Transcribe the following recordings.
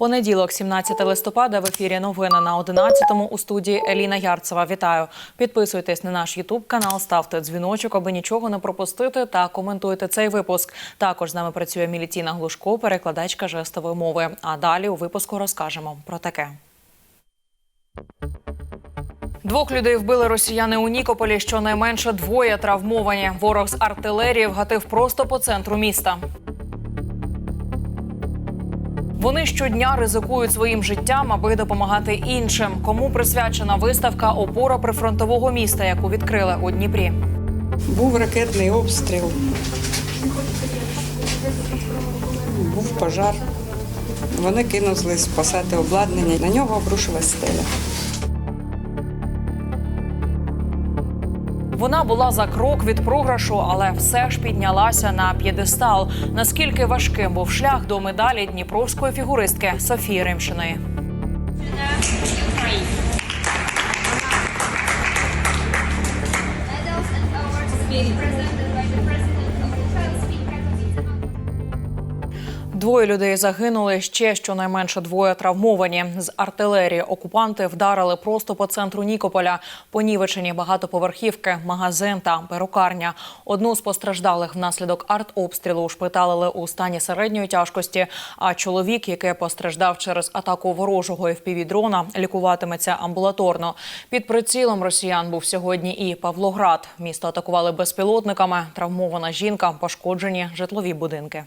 Понеділок, 17 листопада, в ефірі новини на 11-му у студії Еліна Ярцева. Вітаю! Підписуйтесь на наш Ютуб канал, ставте дзвіночок, аби нічого не пропустити, та коментуйте цей випуск. Також з нами працює Мілітіна Глушко, перекладачка жестової мови. А далі у випуску розкажемо про таке. Двох людей вбили росіяни у Нікополі. Щонайменше двоє травмовані. Ворог з артилерії вгатив просто по центру міста. Вони щодня ризикують своїм життям, аби допомагати іншим. Кому присвячена виставка Опора прифронтового міста, яку відкрили у Дніпрі. Був ракетний обстріл. Був пожар. Вони кинулись спасати обладнання. На нього обрушилась стеля. Вона була за крок від програшу, але все ж піднялася на п'єдестал. Наскільки важким був шлях до медалі дніпровської фігуристки Софії Римшиної. Двоє людей загинули. Ще щонайменше двоє травмовані. З артилерії окупанти вдарили просто по центру Нікополя. Понівечені багатоповерхівки, магазин та перукарня. Одну з постраждалих внаслідок артобстрілу ушпиталили у стані середньої тяжкості. А чоловік, який постраждав через атаку ворожого FPV-дрона, лікуватиметься амбулаторно. Під прицілом росіян був сьогодні і Павлоград. Місто атакували безпілотниками. Травмована жінка, пошкоджені житлові будинки.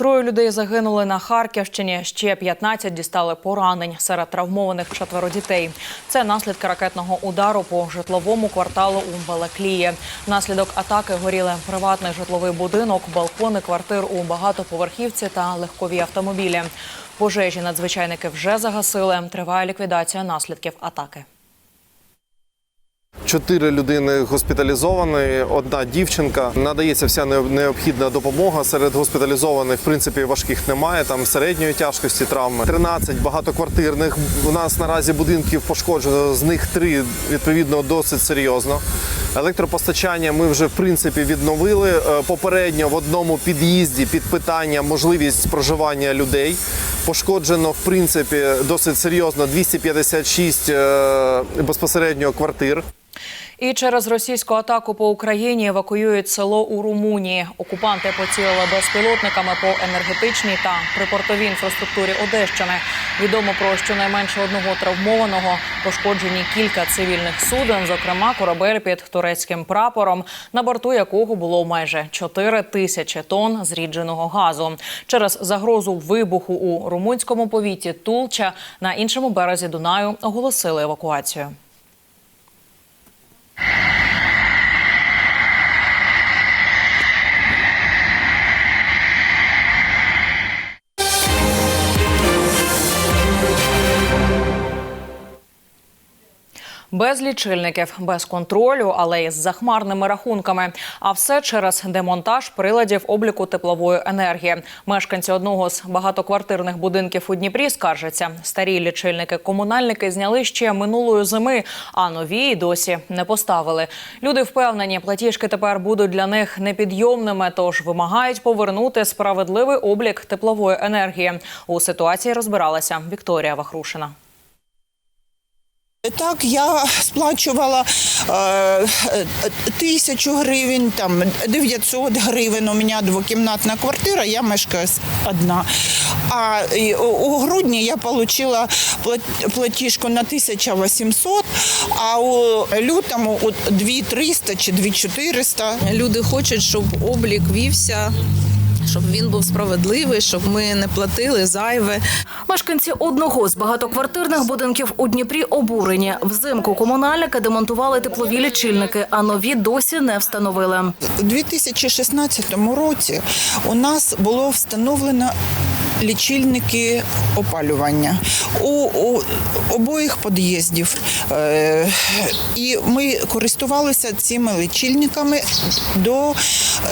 Троє людей загинули на Харківщині. Ще 15 дістали поранень. Серед травмованих четверо дітей. Це наслідки ракетного удару по житловому кварталу у Балаклії. Внаслідок атаки горіли приватний житловий будинок, балкони квартир у багатоповерхівці та легкові автомобілі. Пожежі надзвичайники вже загасили. Триває ліквідація наслідків атаки. Чотири людини госпіталізовані, одна дівчинка. Надається вся необ- необхідна допомога. Серед госпіталізованих, в принципі, важких немає. Там середньої тяжкості травми. 13 багатоквартирних. У нас наразі будинків пошкоджено. З них три відповідно досить серйозно. Електропостачання ми вже в принципі відновили. Е, Попередньо в одному під'їзді під питання можливість проживання людей. Пошкоджено в принципі досить серйозно 256 е, безпосередньо квартир. І через російську атаку по Україні евакуюють село у Румунії. Окупанти поцілили безпілотниками по енергетичній та припортовій інфраструктурі Одещини. Відомо про щонайменше одного травмованого, пошкоджені кілька цивільних суден, зокрема корабель під турецьким прапором, на борту якого було майже 4 тисячі тонн зрідженого газу. Через загрозу вибуху у румунському повіті Тулча на іншому березі Дунаю оголосили евакуацію. Без лічильників, без контролю, але із захмарними рахунками. А все через демонтаж приладів обліку теплової енергії. Мешканці одного з багатоквартирних будинків у Дніпрі скаржаться. Старі лічильники комунальники зняли ще минулої зими, а нові й досі не поставили. Люди впевнені, платіжки тепер будуть для них непідйомними, тож вимагають повернути справедливий облік теплової енергії. У ситуації розбиралася Вікторія Вахрушина. Так, я сплачувала е, е, тисячу гривень, там 900 гривень. У мене двокімнатна квартира, я мешкаю одна. А у- грудні я отримала платіжку на 1800, а у лютому у 2300 чи 2400. Люди хочуть, щоб облік вівся, щоб він був справедливий, щоб ми не платили зайве. Мешканці одного з багатоквартирних будинків у Дніпрі обурені. Взимку комунальники демонтували теплові лічильники, а нові досі не встановили. У 2016 році у нас було встановлено лічильники опалювання у, у обоїх під'їздів. Е, і ми користувалися цими лічильниками до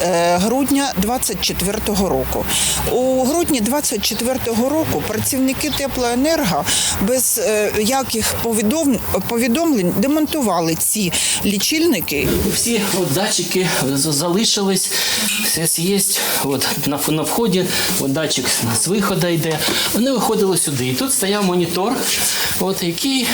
е, грудня 24-го року. У грудні 24-го року працівники теплоенерго без е, яких повідом, повідомлень демонтували ці лічильники Всі от датчики залишились, все є. От на, на вході от датчик з виходу йде. Вони виходили сюди. І тут стояв монітор, от який.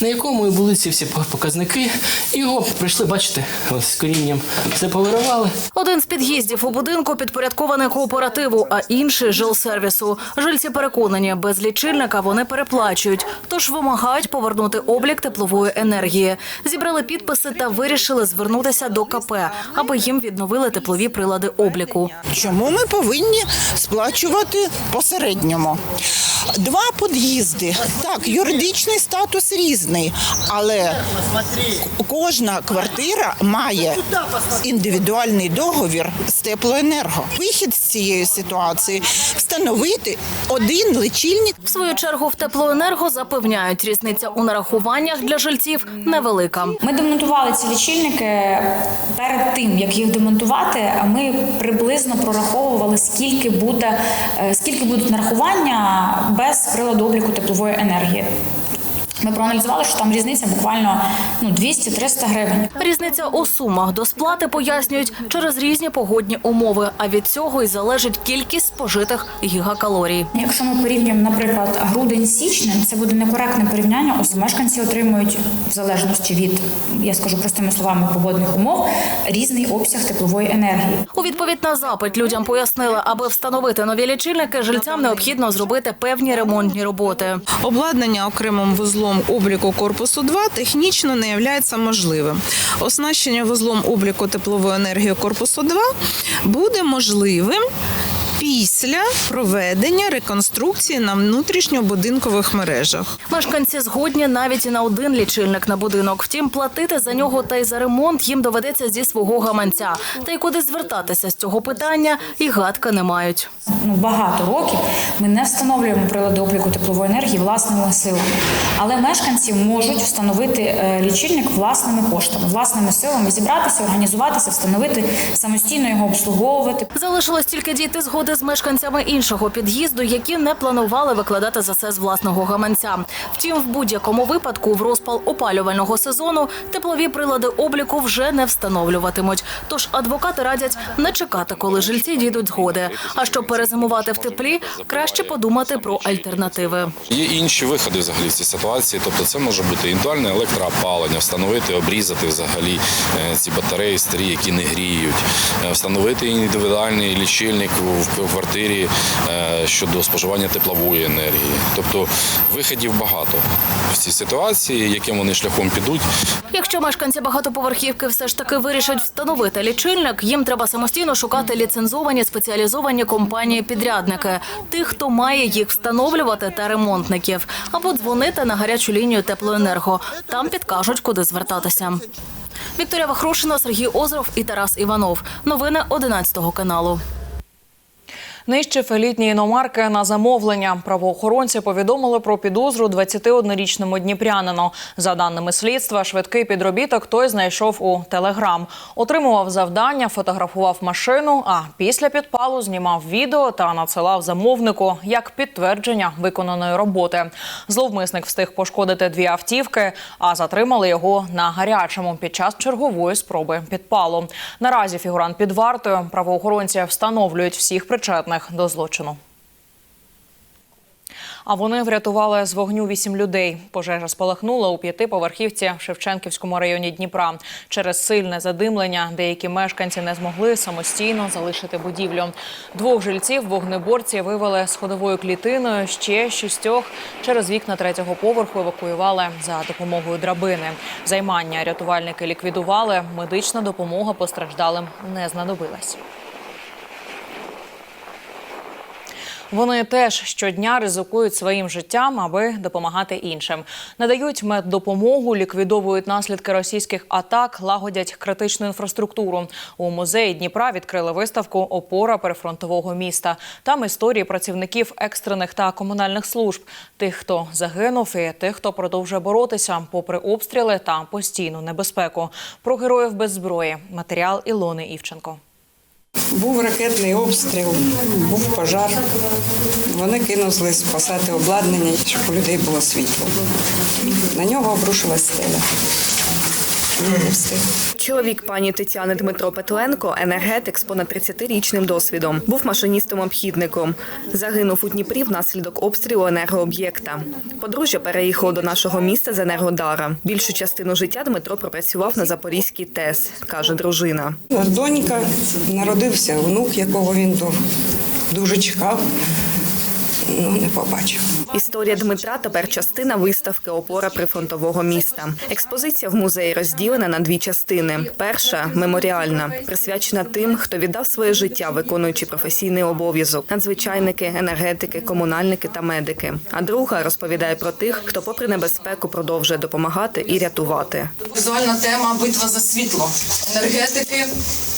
На якому і були ці всі показники, і його прийшли, бачите, з корінням все повиривали. Один з під'їздів у будинку підпорядкований кооперативу, а інший жилсервісу. Жильці переконані, без лічильника вони переплачують, тож вимагають повернути облік теплової енергії. Зібрали підписи та вирішили звернутися до КП, аби їм відновили теплові прилади обліку. Чому ми повинні сплачувати посередньому? Два під'їзди. Так, юридичний статус різний, але кожна квартира має індивідуальний договір з теплоенерго. Вихід з цієї ситуації встановити один лічильник В свою чергу в теплоенерго запевняють, різниця у нарахуваннях для жильців невелика. Ми демонтували ці лічильники перед тим, як їх демонтувати. Ми приблизно прораховували, скільки буде, е, скільки будуть нарахування без приладу обліку теплової енергії. Ми проаналізували, що там різниця буквально ну 200-300 гривень. Різниця у сумах до сплати пояснюють через різні погодні умови. А від цього й залежить кількість спожитих гігакалорій. Якщо ми порівнюємо, наприклад, грудень-січень, це буде некоректне порівняння. Ось мешканці отримують в залежності від, я скажу простими словами, погодних умов, різний обсяг теплової енергії. У відповідь на запит людям пояснили, аби встановити нові лічильники, жильцям необхідно зробити певні ремонтні роботи. Обладнання окремим вузлом обліку корпусу 2 технічно не є можливим. Оснащення вузлом обліку теплової енергії корпусу 2 буде можливим після проведення реконструкції на внутрішньобудинкових мережах. Мешканці згодні навіть і на один лічильник на будинок. Втім, платити за нього та й за ремонт їм доведеться зі свого гаманця. Та й куди звертатися з цього питання, і гадка не мають. ну, багато років ми не встановлюємо прилади обліку теплової енергії власними силами. Але мешканці можуть встановити е, лічильник власними коштами, власними силами, зібратися, організуватися, встановити самостійно його обслуговувати. Залишилось тільки дійти згоди з мешканцями іншого під'їзду, які не планували викладати за це з власного гаманця. Втім, в будь-якому випадку в розпал опалювального сезону теплові прилади обліку вже не встановлюватимуть. Тож адвокати радять не чекати, коли жильці дійдуть згоди. А щоб перезимувати в теплі, краще подумати про альтернативи. Є інші виходи взагалі в цій ситуації. Тобто це може бути індивідуальне електроопалення, встановити, обрізати взагалі е, ці батареї старі, які не гріють, е, встановити індивідуальний лічильник в в квартирі е, щодо споживання теплової енергії. Тобто виходів багато в цій ситуації, яким вони шляхом підуть. Якщо мешканці багатоповерхівки все ж таки вирішать встановити лічильник, їм треба самостійно шукати ліцензовані спеціалізовані компанії-підрядники, тих, хто має їх встановлювати, та ремонтників, або дзвонити на гарячу лінію теплоенерго. Там підкажуть, куди звертатися. Вікторія Вахрушина, Сергій Озров і Тарас Іванов. Новини 11 каналу. Нищив елітні іномарки на замовлення. Правоохоронці повідомили про підозру 21-річному дніпрянину. За даними слідства, швидкий підробіток той знайшов у телеграм. Отримував завдання, фотографував машину. А після підпалу знімав відео та надсилав замовнику як підтвердження виконаної роботи. Зловмисник встиг пошкодити дві автівки, а затримали його на гарячому під час чергової спроби підпалу. Наразі фігурант під вартою. Правоохоронці встановлюють всіх причетних до злочину. А вони врятували з вогню вісім людей. Пожежа спалахнула у п'ятиповерхівці в Шевченківському районі Дніпра. Через сильне задимлення деякі мешканці не змогли самостійно залишити будівлю. Двох жильців вогнеборці вивели сходовою клітиною. Ще шістьох через вікна третього поверху евакуювали за допомогою драбини. Займання рятувальники ліквідували. Медична допомога постраждалим не знадобилась. Вони теж щодня ризикують своїм життям, аби допомагати іншим. Надають меддопомогу, ліквідовують наслідки російських атак, лагодять критичну інфраструктуру. У музеї Дніпра відкрили виставку Опора перефронтового міста. Там історії працівників екстрених та комунальних служб, тих, хто загинув, і тих, хто продовжує боротися попри обстріли та постійну небезпеку. Про героїв без зброї. Матеріал Ілони Івченко. Був ракетний обстріл, був пожар. Вони кинулись спасати обладнання, щоб у людей було світло. На нього обрушилась стеля. Чоловік пані Тетяни Дмитро Петленко, енергетик з понад 30-річним досвідом, був машиністом-обхідником. Загинув у Дніпрі внаслідок обстрілу енергооб'єкта. Подружжя переїхало до нашого міста з Енергодара. Більшу частину життя Дмитро пропрацював на Запорізькій ТЕС, каже дружина. Донька, народився внук, якого він дуже чекав, ну не побачив. Історія Дмитра тепер частина виставки Опора прифронтового міста. Експозиція в музеї розділена на дві частини. Перша меморіальна, присвячена тим, хто віддав своє життя, виконуючи професійний обов'язок: надзвичайники, енергетики, комунальники та медики. А друга розповідає про тих, хто, попри небезпеку, продовжує допомагати і рятувати. Візуальна тема битва за світло, енергетики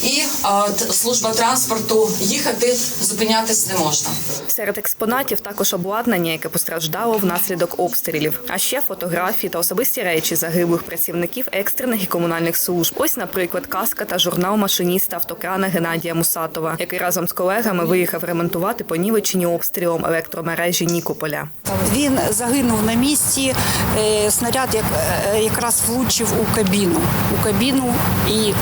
і а, служба транспорту. Їхати зупинятись не можна. Серед експонатів також обладнання, яке постраждало внаслідок обстрілів, а ще фотографії та особисті речі загиблих працівників екстрених і комунальних служб. Ось, наприклад, каска та журнал машиніста автокрана Геннадія Мусатова, який разом з колегами виїхав ремонтувати понівечені обстрілом електромережі Нікополя. Він загинув на місці. е, Снаряд як, е, якраз влучив у кабіну. У кабіну і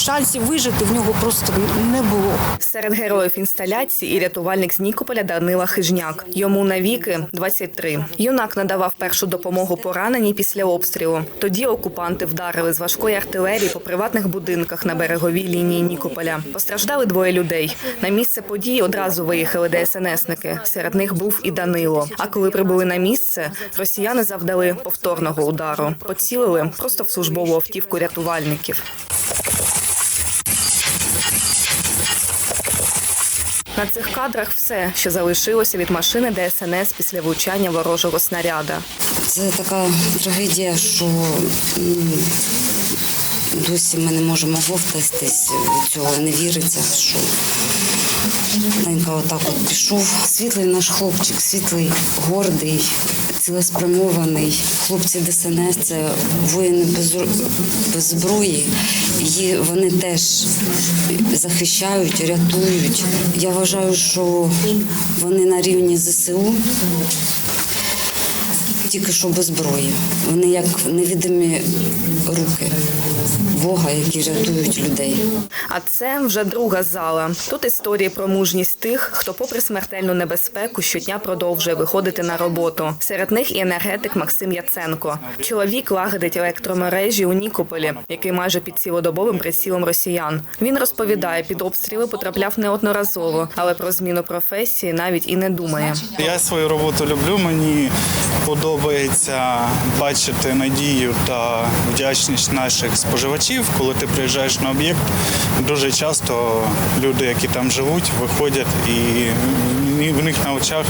шансів вижити в нього просто не було. Серед героїв інсталяції і рятувальник з Нікополя Данила Хижняк. Йому навіки 23. Юнак надавав першу допомогу пораненій після обстрілу. Тоді окупанти вдарили з важкої артилерії по приватних будинках на береговій лінії Нікополя. Постраждали двоє людей. На місце події одразу виїхали ДСНСники. Серед них був і Данило. А коли прибули на місце, росіяни завдали повторного удару. Поцілили просто в службову автівку рятувальників. На цих кадрах все, що залишилося від машини ДСНС після влучання ворожого снаряда. Це така трагедія, що досі ми не можемо вовтастись від цього, не віриться, що Ленька отак от пішов. Світлий наш хлопчик, світлий, гордий, цілеспрямований. Хлопці ДСНС це воїни без, без зброї. І вони теж захищають, рятують. Я вважаю, що вони на рівні ЗСУ тільки що без зброї. Вони як невідомі руки Бога, які рятують людей. А це вже друга зала. Тут історії про мужність тих, хто, попри смертельну небезпеку, щодня продовжує виходити на роботу. Серед них і енергетик Максим Яценко. Чоловік лагодить електромережі у Нікополі, який майже під цілодобовим прицілом росіян. Він розповідає, під обстріли потрапляв неодноразово, але про зміну професії навіть і не думає. Я свою роботу люблю. Мені подобається бачити надію та вдячність наших споживачів. Коли ти приїжджаєш на об'єкт, дуже часто люди, які там живуть, виходять і в них на очах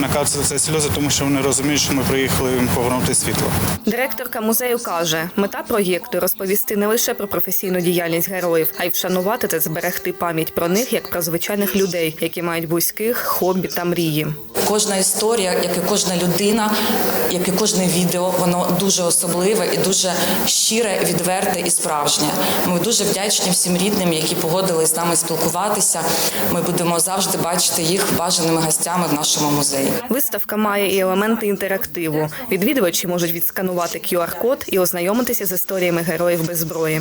накатуються сльози, тому що вони розуміють, що ми приїхали їм повернути світло. Директорка музею каже, мета проєкту розповісти не лише про професійну діяльність героїв, а й вшанувати та зберегти пам'ять про них як про звичайних людей, які мають близьких, хобі та мрії. Кожна історія, як і кожна людина, як і кожне відео, воно дуже особливе і дуже щире, відверте і справжнє. Ми дуже вдячні всім рідним, які погодились з нами спілкуватися. Ми будемо завжди бачити їх бажаними гостями в нашому музеї. Виставка має і елементи інтерактиву. Відвідувачі можуть відсканувати QR-код і ознайомитися з історіями героїв без зброї.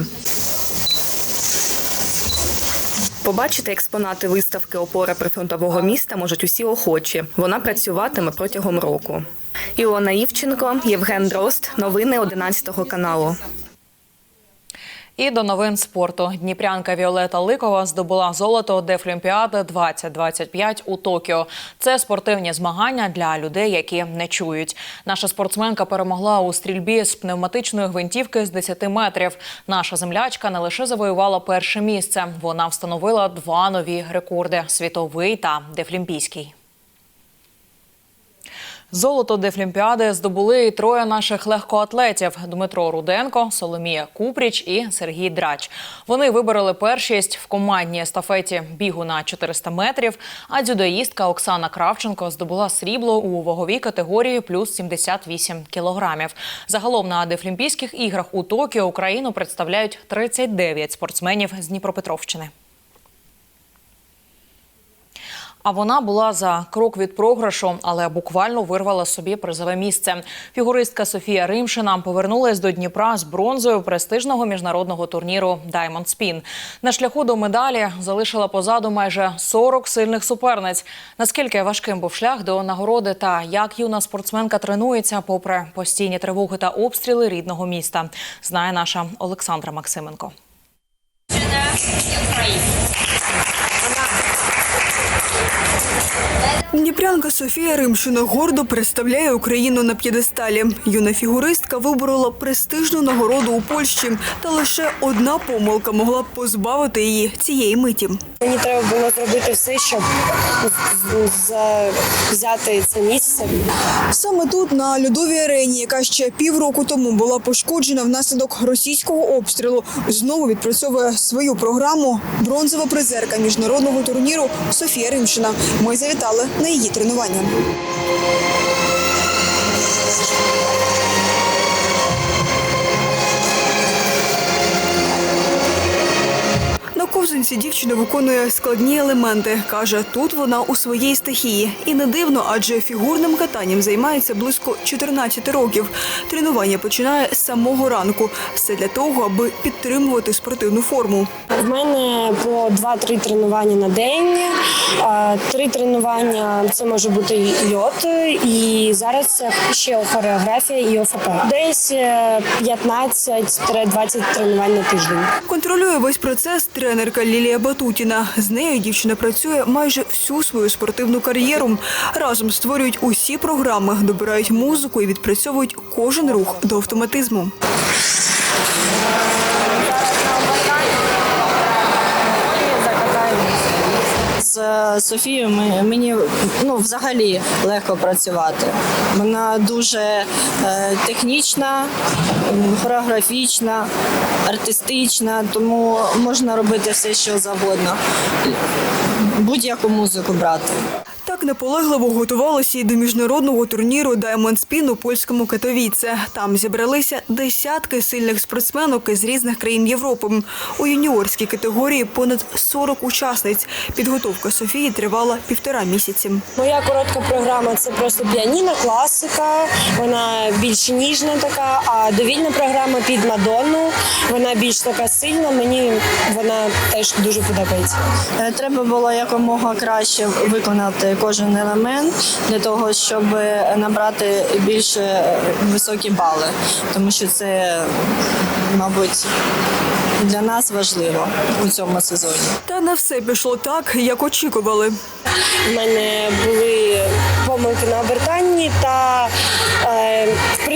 Побачити експонати виставки Опора прифронтового міста можуть усі охочі. Вона працюватиме протягом року. Ілона Івченко, Євген Дрозд. Новини 11 каналу. І до новин спорту. Дніпрянка Віолета Ликова здобула золото Дефлімпіади 2025 у Токіо. Це спортивні змагання для людей, які не чують. Наша спортсменка перемогла у стрільбі з пневматичної гвинтівки з 10 метрів. Наша землячка не лише завоювала перше місце, вона встановила два нові рекорди світовий та дефлімпійський. Золото Дефлімпіади здобули і троє наших легкоатлетів: Дмитро Руденко, Соломія Купріч і Сергій Драч. Вони вибороли першість в командній естафеті бігу на 400 метрів. А дзюдоїстка Оксана Кравченко здобула срібло у ваговій категорії плюс 78 кілограмів. Загалом на Дефлімпійських іграх у Токіо Україну представляють 39 спортсменів з Дніпропетровщини. А вона була за крок від програшу, але буквально вирвала собі призове місце. Фігуристка Софія Римшина повернулась до Дніпра з бронзою престижного міжнародного турніру Diamond Spin. На шляху до медалі залишила позаду майже 40 сильних суперниць. Наскільки важким був шлях до нагороди та як юна спортсменка тренується, попри постійні тривоги та обстріли рідного міста, знає наша Олександра Максименко. Дніпрянка Софія Римшина гордо представляє Україну на п'єдесталі. Юна фігуристка виборола престижну нагороду у Польщі, та лише одна помилка могла б позбавити її цієї миті. Мені треба було зробити все, щоб взяти це місце. Саме тут, на льодовій арені, яка ще півроку тому була пошкоджена внаслідок російського обстрілу, знову відпрацьовує свою програму бронзова призерка міжнародного турніру Софія Римшина. Ми завітали на її тренування. На дівчина виконує складні елементи. Каже, тут вона у своїй стихії. І не дивно, адже фігурним катанням займається близько 14 років. Тренування починає з самого ранку. Все для того, аби підтримувати спортивну форму. В мене по 2-3 тренування на день. Три тренування це може бути льот, і зараз ще хореографія і ОФП. Десь е, 15-20 тренувань на тиждень. Контролює весь процес тренерка Лілія Батутіна. З нею дівчина працює майже всю свою спортивну кар'єру. Разом створюють усі програми, добирають музику і відпрацьовують кожен рух до автоматизму. З е, Софією мені ну, взагалі легко працювати. Вона дуже е, технічна, хореографічна, артистична, тому можна робити все, що завгодно. Будь-яку музику брати. Наполегливо готувалися і до міжнародного турніру Diamond Spin у польському Катовіце. Там зібралися десятки сильних спортсменок із різних країн Європи. У юніорській категорії понад 40 учасниць. Підготовка Софії тривала півтора місяці. Моя коротка програма це просто піаніно, класика. Вона більш ніжна така, а довільна програма під Мадонну. Вона більш така сильна. Мені вона теж дуже подобається. Треба було якомога краще виконати кожен елемент для того, щоб набрати більш е, високі бали, тому що це, мабуть, для нас важливо у цьому сезоні. Та не все пішло так, як очікували. У мене були помилки на обертанні, та е,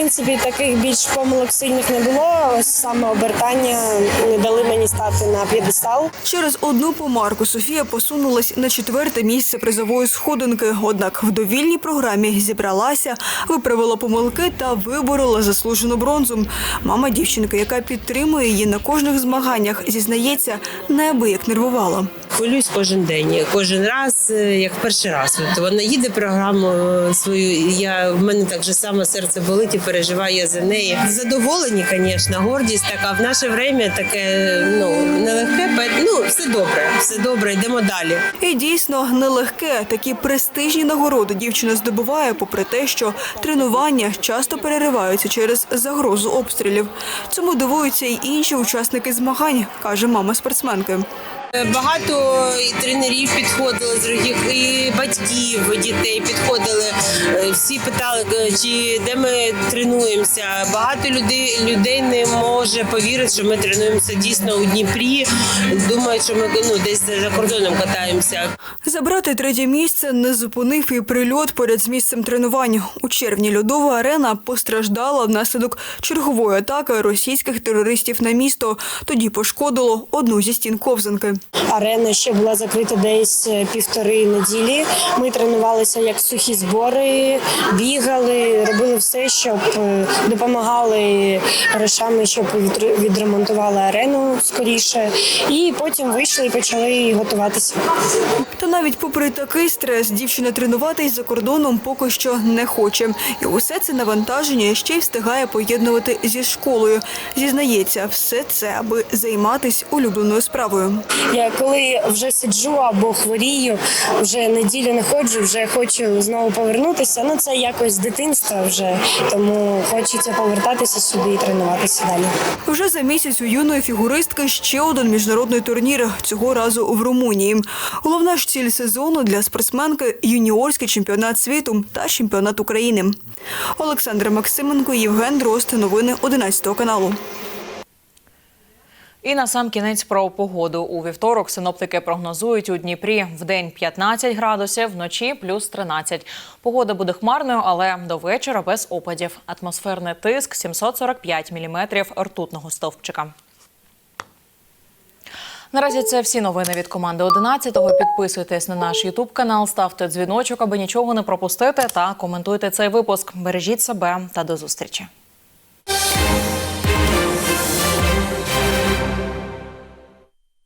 принципі таких більш помилок сильних не було. Саме обертання не дали мені стати на п'єдестал. Через одну помарку Софія посунулась на четверте місце призової сходинки. Однак в довільній програмі зібралася, виправила помилки та виборола заслужену бронзу. Мама дівчинки, яка підтримує її на кожних змаганнях, зізнається, неабияк нервувала. Хвилююсь кожен день, кожен раз, е, як перший раз. От вона їде програму е, свою. Я в мене так же само серце болить і переживаю за неї. Задоволені, звісно, гордість така. В наше время таке ну нелегке, ну все добре, все добре, йдемо далі. І дійсно нелегке. Такі престижні нагороди дівчина здобуває, попри те, що тренування часто перериваються через загрозу обстрілів. Цьому дивуються й інші учасники змагань, каже мама спортсменки. Багато і тренерів підходили з других, і батьків дітей підходили. Всі питали, е, чи де ми тренуємося. Багато людей людей не може повірити, що ми тренуємося дійсно у Дніпрі. Думають, що ми ну, десь за кордоном катаємося. Забрати третє місце не зупинив і прильот поряд з місцем тренувань. У червні льодова арена постраждала внаслідок чергової атаки російських терористів на місто. Тоді пошкодило одну зі стін ковзанки. Арена ще була закрита десь е, півтори неділі. Ми тренувалися як сухі збори, бігали, робили все, щоб е, допомагали грошами, щоб відре- відремонтували арену скоріше. І потім вийшли і почали готуватися. Та навіть попри такий стрес, дівчина тренуватись за кордоном поки що не хоче. І усе це навантаження ще й встигає поєднувати зі школою. Зізнається, все це аби займатись улюбленою справою. Я коли вже сиджу або хворію, вже неділю не ходжу, вже хочу знову повернутися. Ну це якось з дитинства вже, тому хочеться повертатися сюди і тренуватися далі. Вже за місяць у юної фігуристки ще один міжнародний турнір, цього разу в Румунії. Головна ж ціль сезону для спортсменки – юніорський чемпіонат світу та чемпіонат України. Олександр Максименко, Євген Дрозд. Новини 11 каналу. І на сам кінець про погоду. У вівторок синоптики прогнозують у Дніпрі в день 15 градусів, вночі плюс 13. Погода буде хмарною, але до вечора без опадів. Атмосферний тиск 745 міліметрів ртутного стовпчика. Наразі це всі новини від команди 11-го. Підписуйтесь на наш Ютуб канал, ставте дзвіночок, аби нічого не пропустити, та коментуйте цей випуск. Бережіть себе та до зустрічі.